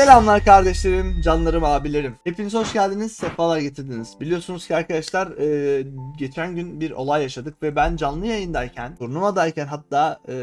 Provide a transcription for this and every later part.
Selamlar kardeşlerim, canlarım, abilerim. Hepiniz hoş geldiniz, sefalar getirdiniz. Biliyorsunuz ki arkadaşlar e, geçen gün bir olay yaşadık ve ben canlı yayındayken, turnuvadayken hatta e,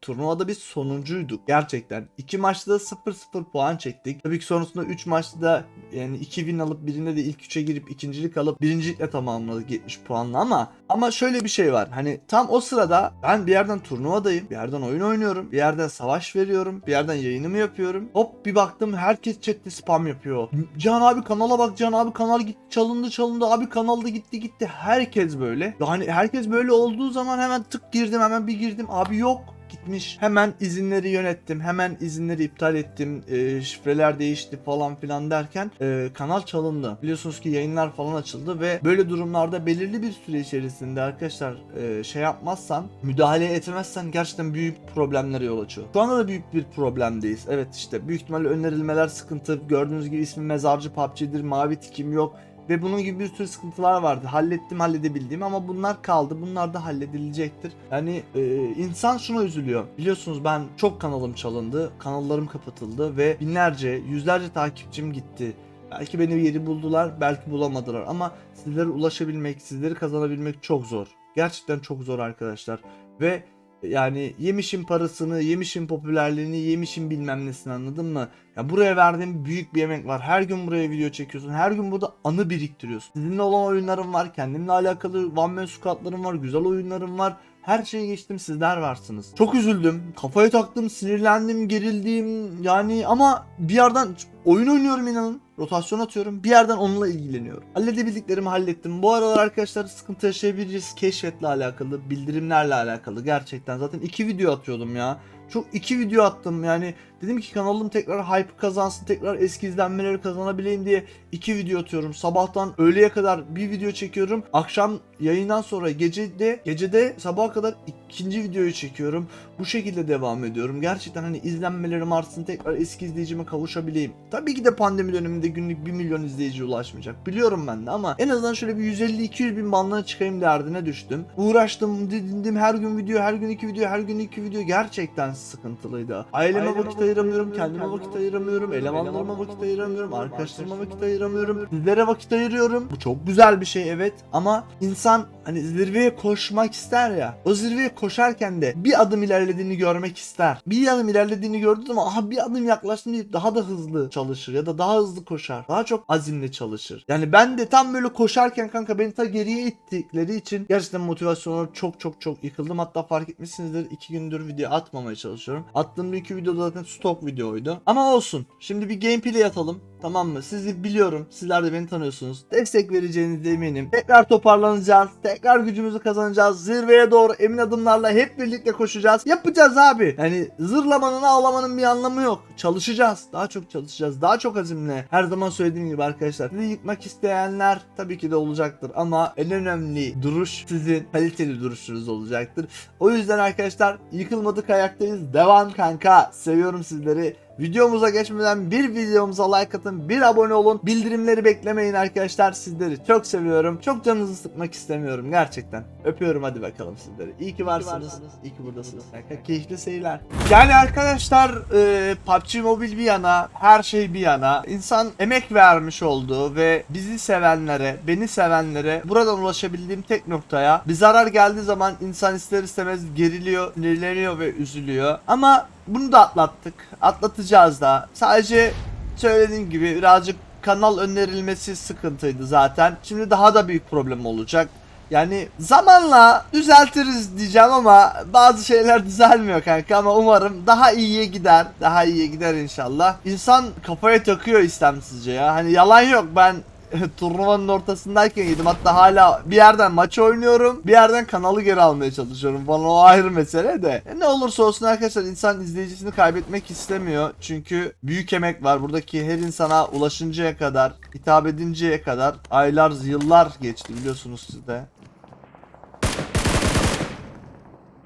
turnuvada biz sonuncuyduk. Gerçekten. iki maçta da 0-0 puan çektik. Tabii ki sonrasında 3 maçta da yani 2 win alıp birinde de ilk 3'e girip ikincilik alıp birincilikle tamamladık 70 puanla ama ama şöyle bir şey var. Hani tam o sırada ben bir yerden turnuvadayım, bir yerden oyun oynuyorum, bir yerden savaş veriyorum, bir yerden yayınımı yapıyorum. Hop bir baktım herkes chatte spam yapıyor. Can abi kanala bak, Can abi kanal gitti, çalındı çalındı, abi kanalda gitti gitti. Herkes böyle. Yani herkes böyle olduğu zaman hemen tık girdim, hemen bir girdim. Abi yok gitmiş. Hemen izinleri yönettim. Hemen izinleri iptal ettim. e, şifreler değişti falan filan derken e, kanal çalındı. Biliyorsunuz ki yayınlar falan açıldı ve böyle durumlarda belirli bir süre içerisinde arkadaşlar e, şey yapmazsan, müdahale etmezsen gerçekten büyük problemlere yol açıyor. Şu anda da büyük bir problemdeyiz. Evet işte büyük ihtimalle önerilmeler sıkıntı. Gördüğünüz gibi ismi mezarcı PUBG'dir. Mavi tikim yok. Ve bunun gibi bir sürü sıkıntılar vardı. Hallettim halledebildiğim ama bunlar kaldı. Bunlar da halledilecektir. Yani e, insan şuna üzülüyor. Biliyorsunuz ben çok kanalım çalındı. Kanallarım kapatıldı ve binlerce, yüzlerce takipçim gitti. Belki beni bir yeri buldular, belki bulamadılar ama sizlere ulaşabilmek, sizleri kazanabilmek çok zor. Gerçekten çok zor arkadaşlar. Ve yani yemişim parasını, yemişim popülerliğini, yemişim bilmem nesini anladın mı? Ya buraya verdiğim büyük bir emek var. Her gün buraya video çekiyorsun. Her gün burada anı biriktiriyorsun. Sizinle olan oyunlarım var. Kendimle alakalı one man squatlarım var. Güzel oyunlarım var. Her şeyi geçtim sizler varsınız. Çok üzüldüm. Kafaya taktım, sinirlendim, gerildim. Yani ama bir yerden oyun oynuyorum inanın. Rotasyon atıyorum. Bir yerden onunla ilgileniyorum. Halledebildiklerimi hallettim. Bu aralar arkadaşlar sıkıntı yaşayabiliriz. Keşfetle alakalı, bildirimlerle alakalı. Gerçekten zaten iki video atıyordum ya. Çok iki video attım yani. Dedim ki kanalım tekrar hype kazansın, tekrar eski izlenmeleri kazanabileyim diye iki video atıyorum. Sabahtan öğleye kadar bir video çekiyorum. Akşam yayından sonra gecede gecede sabaha kadar ikinci videoyu çekiyorum. Bu şekilde devam ediyorum. Gerçekten hani izlenmelerim artsın, tekrar eski izleyicime kavuşabileyim. Tabii ki de pandemi döneminde günlük 1 milyon izleyiciye ulaşmayacak. Biliyorum ben de ama en azından şöyle bir 150-200 bin bandına çıkayım derdine düştüm. Uğraştım, didindim her gün video, her gün iki video, her gün iki video gerçekten sıkıntılıydı. Aileme vakit ayıramıyorum, kendime vakit ayıramıyorum, elemanlarıma vakit ayıramıyorum, arkadaşlarıma vakit ayıramıyorum, sizlere vakit ayırıyorum. Bu çok güzel bir şey evet ama insan hani zirveye koşmak ister ya. O zirveye koşarken de bir adım ilerlediğini görmek ister. Bir adım ilerlediğini gördüğü zaman aha bir adım yaklaştım deyip daha da hızlı çalışır ya da daha hızlı koşar. Daha çok azimle çalışır. Yani ben de tam böyle koşarken kanka beni ta geriye ittikleri için gerçekten motivasyonu çok çok çok yıkıldım. Hatta fark etmişsinizdir iki gündür video atmamaya çalışıyorum. Attığım bir iki video zaten stok videoydu. Ama olsun. Şimdi bir gameplay atalım. Tamam mı? Sizi biliyorum. Sizler de beni tanıyorsunuz. Destek vereceğinize eminim. Tekrar toparlanacağız. Tekrar gücümüzü kazanacağız. Zirveye doğru emin adımlarla hep birlikte koşacağız. Yapacağız abi. Yani zırlamanın ağlamanın bir anlamı yok. Çalışacağız. Daha çok çalışacağız. Daha çok azimle. Her zaman söylediğim gibi arkadaşlar. Sizi yıkmak isteyenler tabii ki de olacaktır. Ama en önemli duruş sizin kaliteli duruşunuz olacaktır. O yüzden arkadaşlar yıkılmadık ayaktayız. Devam kanka. Seviyorum sizleri. Videomuza geçmeden bir videomuza like atın, bir abone olun. Bildirimleri beklemeyin arkadaşlar. Sizleri çok seviyorum. Çok canınızı sıkmak istemiyorum gerçekten. Öpüyorum hadi bakalım sizleri. İyi ki varsınız. İyi ki buradasınız. Kanka, Keyifli seyirler. Yani arkadaşlar e, PUBG Mobile bir yana, her şey bir yana. İnsan emek vermiş olduğu ve bizi sevenlere, beni sevenlere buradan ulaşabildiğim tek noktaya bir zarar geldiği zaman insan ister istemez geriliyor, sinirleniyor ve üzülüyor. Ama bunu da atlattık. Atlatacağız da. Sadece söylediğim gibi birazcık kanal önerilmesi sıkıntıydı zaten. Şimdi daha da büyük problem olacak. Yani zamanla düzeltiriz diyeceğim ama bazı şeyler düzelmiyor kanka ama umarım daha iyiye gider. Daha iyiye gider inşallah. İnsan kafaya takıyor istemsizce ya. Hani yalan yok ben turnuvanın ortasındayken yedim. Hatta hala bir yerden maç oynuyorum. Bir yerden kanalı geri almaya çalışıyorum falan. O ayrı mesele de. E ne olursa olsun arkadaşlar insan izleyicisini kaybetmek istemiyor. Çünkü büyük emek var. Buradaki her insana ulaşıncaya kadar, hitap edinceye kadar aylar, yıllar geçti biliyorsunuz siz de.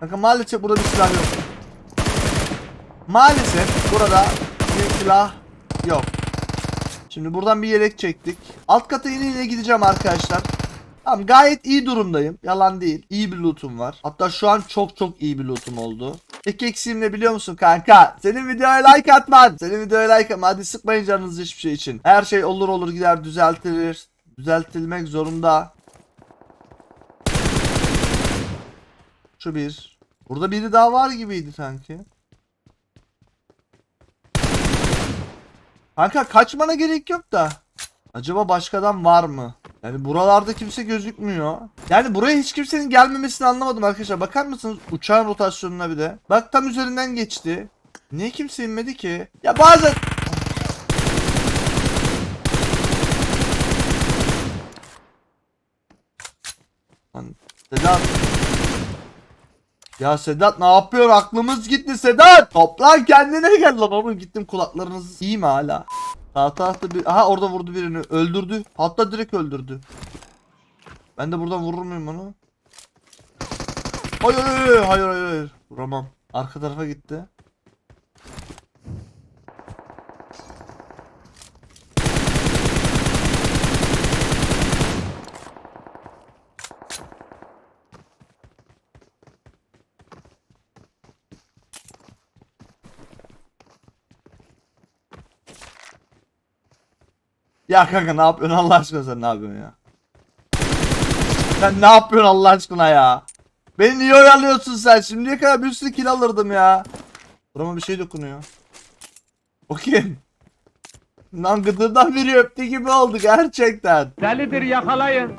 Kanka maalesef burada bir silah yok. Maalesef burada bir silah yok. Şimdi buradan bir yelek çektik. Alt kata yine yine gideceğim arkadaşlar. Tamam gayet iyi durumdayım. Yalan değil. İyi bir lootum var. Hatta şu an çok çok iyi bir lootum oldu. Tek eksiğim ne biliyor musun kanka? Senin videoya like atman. Senin videoya like atman. Hadi sıkmayın canınızı hiçbir şey için. Her şey olur olur gider düzeltilir. Düzeltilmek zorunda. Şu bir. Burada biri daha var gibiydi sanki. Kanka kaçmana gerek yok da. Acaba başkadan var mı? Yani buralarda kimse gözükmüyor. Yani buraya hiç kimsenin gelmemesini anlamadım arkadaşlar. Bakar mısınız uçağın rotasyonuna bir de? Bak tam üzerinden geçti. Niye kimse inmedi ki? Ya bazen... Lan Sedat. Ya Sedat ne yapıyorsun? Aklımız gitti Sedat. Toplan kendine gel lan oğlum. Gittim kulaklarınız iyi mi hala? Sağ tarafta bir... Aha orada vurdu birini. Öldürdü. Hatta direkt öldürdü. Ben de buradan vurur muyum onu? Hayır hayır hayır hayır. Vuramam. Arka tarafa gitti. Ya kanka ne yapıyorsun Allah aşkına sen ne yapıyorsun ya? Sen ne yapıyorsun Allah aşkına ya? Beni niye oyalıyorsun sen? Şimdiye kadar bir sürü kill alırdım ya. Burama bir şey dokunuyor. O kim? Lan gıdırdan biri öptü gibi oldu gerçekten. Delidir yakalayın.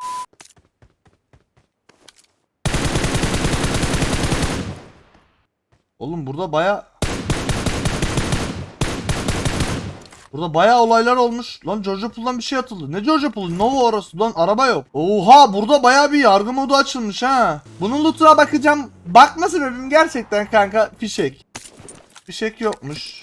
Oğlum burada baya... Burada baya olaylar olmuş. Lan Georgia Pool'dan bir şey atıldı. Ne Georgia Pool'u? Nova orası. Lan araba yok. Oha burada baya bir yargı modu açılmış ha. Bunun lootuna bakacağım. Bakma sebebim gerçekten kanka fişek. Fişek yokmuş.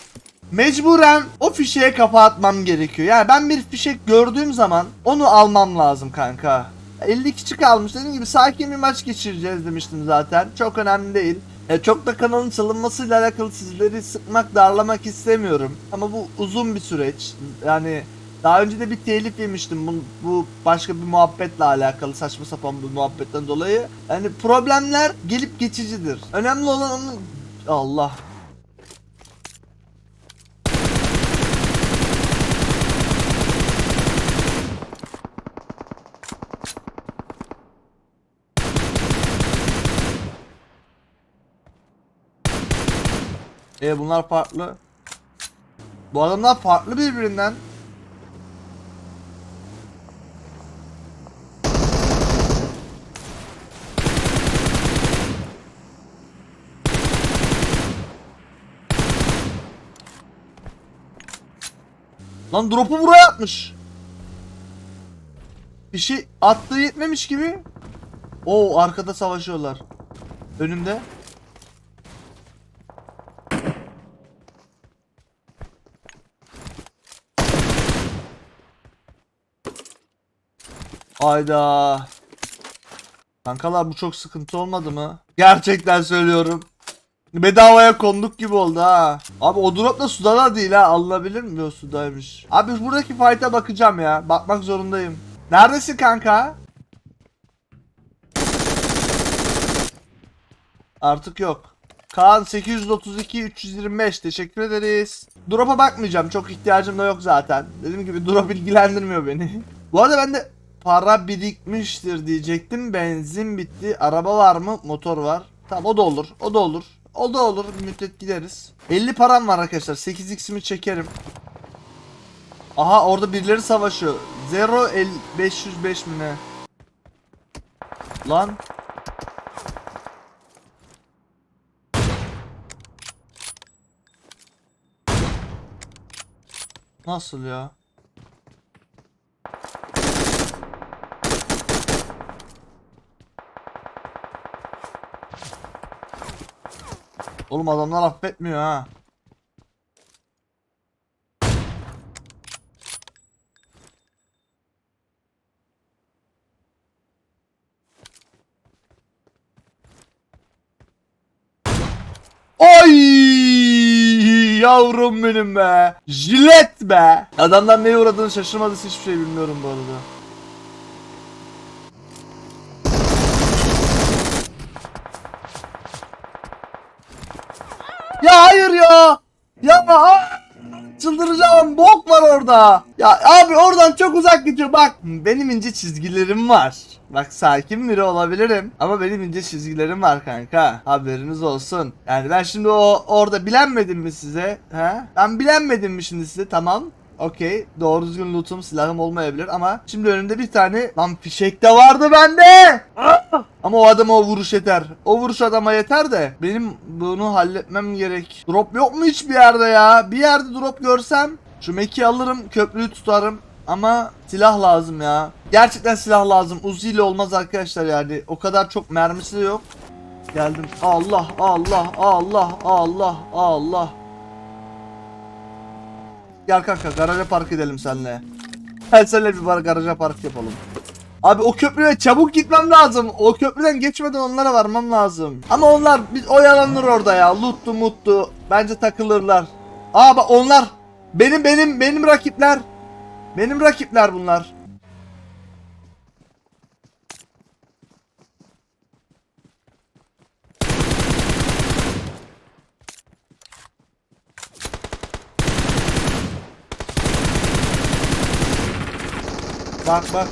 Mecburen o fişeğe kafa atmam gerekiyor. Yani ben bir fişek gördüğüm zaman onu almam lazım kanka. 50 kişi kalmış. Dediğim gibi sakin bir maç geçireceğiz demiştim zaten. Çok önemli değil. E, çok da kanalın çalınmasıyla alakalı sizleri sıkmak, darlamak istemiyorum. Ama bu uzun bir süreç. Yani daha önce de bir telif yemiştim bu, bu başka bir muhabbetle alakalı saçma sapan bir muhabbetten dolayı. Yani problemler gelip geçicidir. Önemli olan onu... Allah. E bunlar farklı. Bu adamlar farklı birbirinden. Lan drop'u buraya atmış. Bir şey attığı yetmemiş gibi. Oo arkada savaşıyorlar. Önümde. Ayda. Kankalar bu çok sıkıntı olmadı mı? Gerçekten söylüyorum. Bedavaya konduk gibi oldu ha. Abi o drop da suda da değil ha. Alınabilir mi? Yok sudaymış. Abi buradaki fight'a bakacağım ya. Bakmak zorundayım. Neredesin kanka? Artık yok. Kaan 832 325 teşekkür ederiz. Drop'a bakmayacağım. Çok ihtiyacım da yok zaten. Dediğim gibi drop ilgilendirmiyor beni. Bu arada ben de para birikmiştir diyecektim. Benzin bitti. Araba var mı? Motor var. Tamam o da olur. O da olur. O da olur. Bir müddet gideriz. 50 param var arkadaşlar. 8x'imi çekerim. Aha orada birileri savaşıyor. 0 el 505 mi ne? Lan. Nasıl ya? Oğlum adamlar affetmiyor ha. Oy yavrum benim be. Jilet be. Adamlar neye uğradığını şaşırmadıysa hiçbir şey bilmiyorum bu arada. Ya hayır ya. Ya aa! çıldıracağım. Bok var orada. Ya abi oradan çok uzak gidiyor. Bak benim ince çizgilerim var. Bak sakin biri olabilirim ama benim ince çizgilerim var kanka. Haberiniz olsun. Yani ben şimdi o orada bilenmedim mi size? He? Ben bilenmedim mi şimdi size? Tamam. Okey. Doğru düzgün lootum silahım olmayabilir ama şimdi önümde bir tane lan fişek de vardı bende. Ah! Ama o adama o vuruş yeter. O vuruş adama yeter de benim bunu halletmem gerek. Drop yok mu hiçbir yerde ya? Bir yerde drop görsem şu meki alırım, köprüyü tutarım. Ama silah lazım ya. Gerçekten silah lazım. Uzi ile olmaz arkadaşlar yani. O kadar çok mermisi de yok. Geldim. Allah Allah Allah Allah Allah. Gel kanka garaja park edelim seninle. Gel seninle bir bar garaja park yapalım. Abi o köprüye çabuk gitmem lazım. O köprüden geçmeden onlara varmam lazım. Ama onlar biz oyalanır orada ya. Luttu muttu. Bence takılırlar. Aa bak onlar benim benim benim rakipler. Benim rakipler bunlar. Bak bak.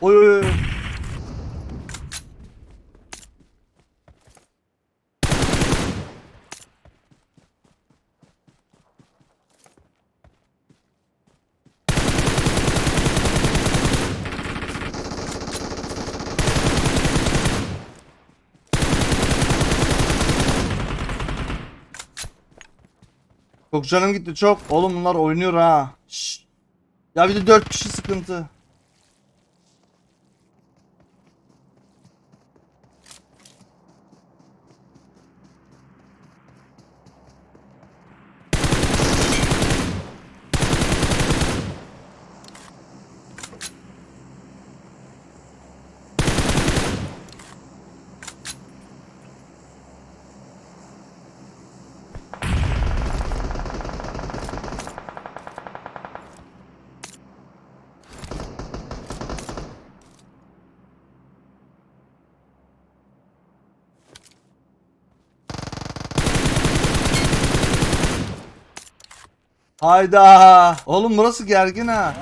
Oy oy oy. Çok canım gitti çok. Oğlum bunlar oynuyor ha. Şşş. Ya bir de 4 kişi sıkıntı. Hayda. Oğlum burası gergin ha.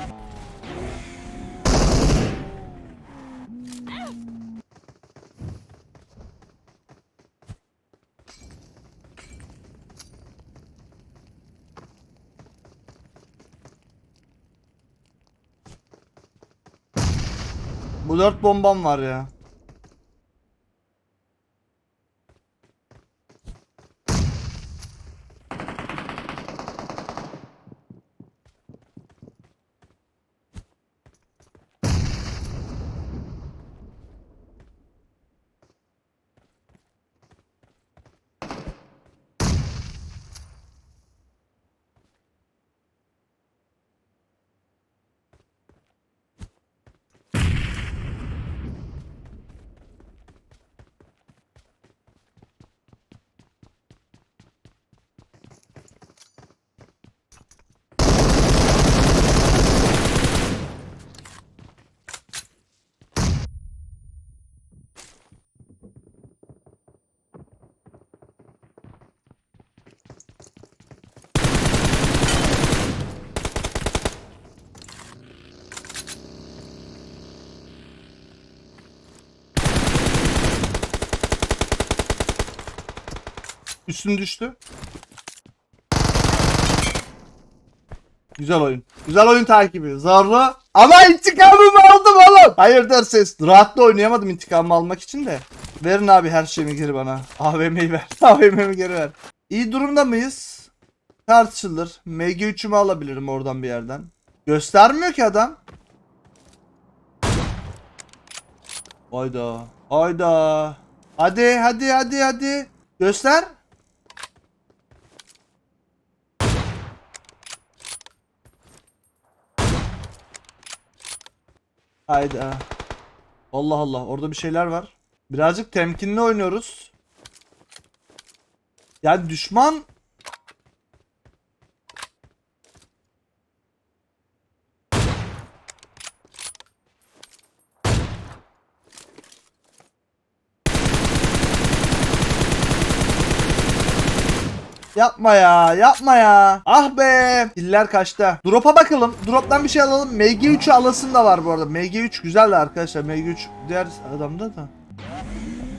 Bu dört bombam var ya. Üstün düştü. Güzel oyun. Güzel oyun takibi. Zorlu. Ama intikamımı aldım oğlum. Hayırdır ses. Rahatla oynayamadım intikamımı almak için de. Verin abi her şeyimi geri bana. AVM'yi ver. AVM'mi geri ver. İyi durumda mıyız? Tartışılır. MG3'ümü alabilirim oradan bir yerden. Göstermiyor ki adam. Hayda. Hayda. Hadi hadi hadi hadi. Göster. Hayda. Allah Allah orada bir şeyler var. Birazcık temkinli oynuyoruz. Yani düşman Yapma ya yapma ya. Ah be. Diller kaçta. Drop'a bakalım. Drop'tan bir şey alalım. MG3'ü alasın da var bu arada. MG3 güzel de arkadaşlar. MG3 diğer adamda da.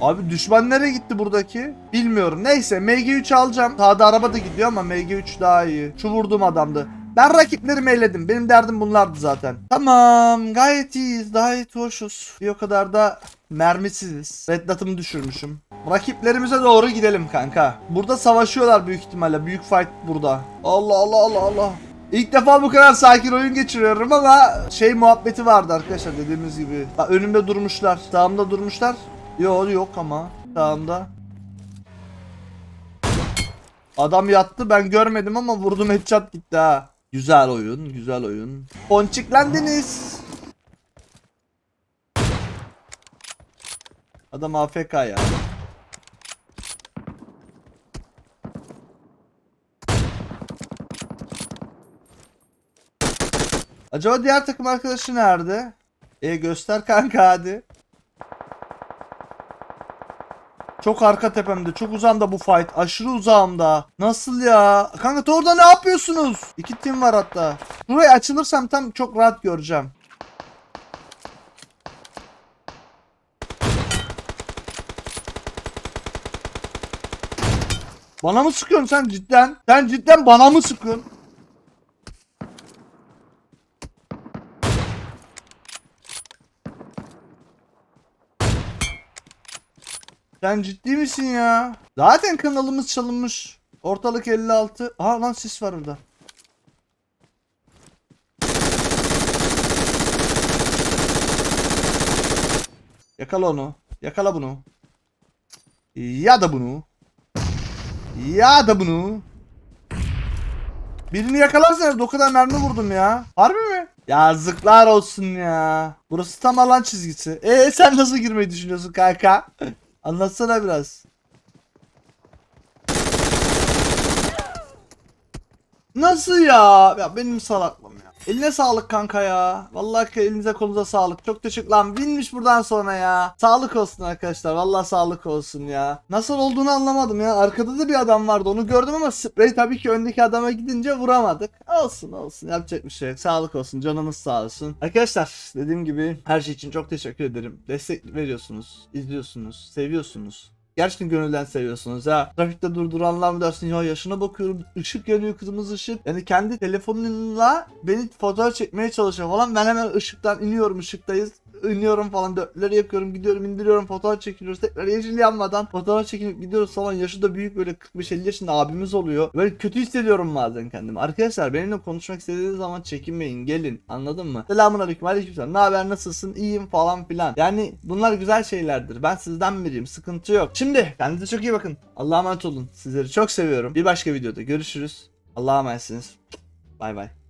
Abi düşman nereye gitti buradaki? Bilmiyorum. Neyse MG3 alacağım. Sağda araba da gidiyor ama MG3 daha iyi. Şu vurduğum adamdı. Ben rakiplerimi eledim. Benim derdim bunlardı zaten. Tamam. Gayet iyiyiz. Gayet hoşuz. Bir o kadar da mermisiziz. Red düşürmüşüm. Rakiplerimize doğru gidelim kanka. Burada savaşıyorlar büyük ihtimalle. Büyük fight burada. Allah Allah Allah Allah. İlk defa bu kadar sakin oyun geçiriyorum ama şey muhabbeti vardı arkadaşlar dediğimiz gibi. Bak önümde durmuşlar. Sağımda durmuşlar. Yok yok ama sağımda. Adam yattı ben görmedim ama vurdum headshot gitti ha. Güzel oyun, güzel oyun. Ponçiklendiniz. Adam AFK ya. Acaba diğer takım arkadaşı nerede? E göster kanka hadi. Çok arka tepemde, çok uzamda bu fight. Aşırı uzağımda. Nasıl ya? Kanka orada ne yapıyorsunuz? İki team var hatta. Buraya açılırsam tam çok rahat göreceğim. Bana mı sıkıyorsun sen cidden? Sen cidden bana mı sıkıyorsun? Sen ciddi misin ya? Zaten kanalımız çalınmış. Ortalık 56. Aa lan sis var orada. Yakala onu. Yakala bunu. Ya da bunu. Ya da bunu. Birini yakalarsanız o kadar mermi vurdum ya. Harbi mi? Yazıklar olsun ya. Burası tam alan çizgisi. E sen nasıl girmeyi düşünüyorsun kanka? Anlatsana biraz. Nasıl ya? Ya benim salaklım ya. Eline sağlık kanka ya. Vallahi elinize kolunuza sağlık. Çok teşekkür lan. Binmiş buradan sonra ya. Sağlık olsun arkadaşlar. Vallahi sağlık olsun ya. Nasıl olduğunu anlamadım ya. Arkada da bir adam vardı. Onu gördüm ama sprey tabii ki öndeki adama gidince vuramadık. Olsun olsun. Yapacak bir şey yok. Sağlık olsun. Canımız sağ olsun. Arkadaşlar dediğim gibi her şey için çok teşekkür ederim. Destek veriyorsunuz. izliyorsunuz. Seviyorsunuz. Gerçekten gönülden seviyorsunuz ya. Trafikte durduranlar mı dersin ya yaşına bakıyorum ışık yanıyor kırmızı ışık. Yani kendi telefonunla beni fotoğraf çekmeye çalışıyor falan. Ben hemen ışıktan iniyorum ışıktayız. İniyorum falan dörtleri yakıyorum gidiyorum indiriyorum fotoğraf çekiliyoruz tekrar yeşil yanmadan fotoğraf çekilip gidiyoruz falan. Yaşı da büyük böyle 45-50 yaşında abimiz oluyor. Böyle kötü hissediyorum bazen kendimi. Arkadaşlar benimle konuşmak istediğiniz zaman çekinmeyin gelin anladın mı? Selamun aleyküm aleykümselam ne haber nasılsın? İyiyim falan filan. Yani bunlar güzel şeylerdir. Ben sizden biriyim sıkıntı yok. Şimdi kendinize çok iyi bakın. Allah'a emanet olun. Sizleri çok seviyorum. Bir başka videoda görüşürüz. Allah'a emanetsiniz. Bay bay